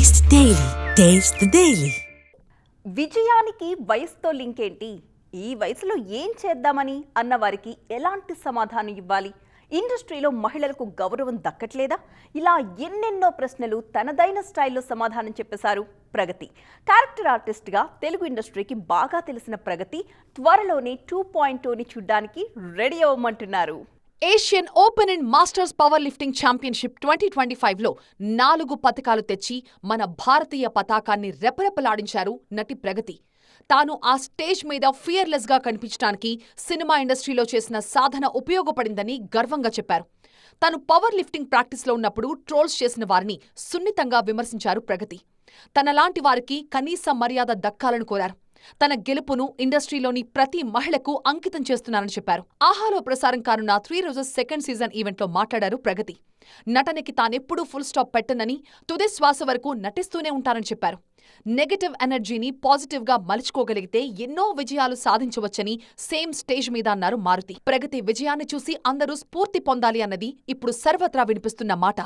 Taste daily taste daily విజయానికి వయసుతో link ఏంటి ఈ వయసులో ఏం చేద్దామని? అన్న వారికి ఎలాంటి సమాధానం ఇవ్వాలి? ఇండస్ట్రీలో మహిళలకు గౌరవం దక్కట్లేదా? ఇలా ఎన్నెన్నో ప్రశ్నలు తనదైన స్టైల్లో సమాధానం చెప్పేశారు ప్రగతి. క్యారెక్టర్ ఆర్టిస్ట్గా తెలుగు ఇండస్ట్రీకి బాగా తెలిసిన ప్రగతి త్వరలోనే టూ పాయింట్ టూని చూడ్డానికి ready అవ్వమంటున్నారు. Asian open and masters power lifting championship twenty twenty ఫైవ్లో నాలుగు పతకాలు తెచ్చి మన భారతీయ పతాకాన్ని రెపరెపలాడించారు నటి ప్రగతి. తాను ఆ స్టేజ్ మీద ఫియర్లెస్గా కనిపించడానికి సినిమా ఇండస్ట్రీలో చేసిన సాధన ఉపయోగపడిందని గర్వంగా చెప్పారు. తాను పవర్ లిఫ్టింగ్ ప్రాక్టీస్లో ఉన్నప్పుడు ట్రోల్స్ చేసిన వారిని సున్నితంగా విమర్శించారు ప్రగతి. తనలాంటి వారికి కనీస మర్యాద దక్కాలని కోరారు. తన గెలుపును ఇండస్ట్రీలోని ప్రతి మహిళకు అంకితం చేస్తున్నారని చెప్పారు. ఆహాలో ప్రసారం కానున్న త్రీ రోజెస్ సెకండ్ సీజన్ ఈవెంట్లో మాట్లాడారు ప్రగతి. నటనకి తానెప్పుడూ ఫుల్ స్టాప్ పెట్టనని తుది శ్వాస వరకు నటిస్తూనే ఉంటారని చెప్పారు. నెగటివ్ ఎనర్జీని పాజిటివ్గా మలుచుకోగలిగితే ఎన్నో విజయాలు సాధించవచ్చని సేమ్ స్టేజ్ మీద అన్నారు మారుతి. ప్రగతి విజయాన్ని చూసి అందరూ స్ఫూర్తి పొందాలి అన్నది ఇప్పుడు సర్వత్రా వినిపిస్తున్న మాట.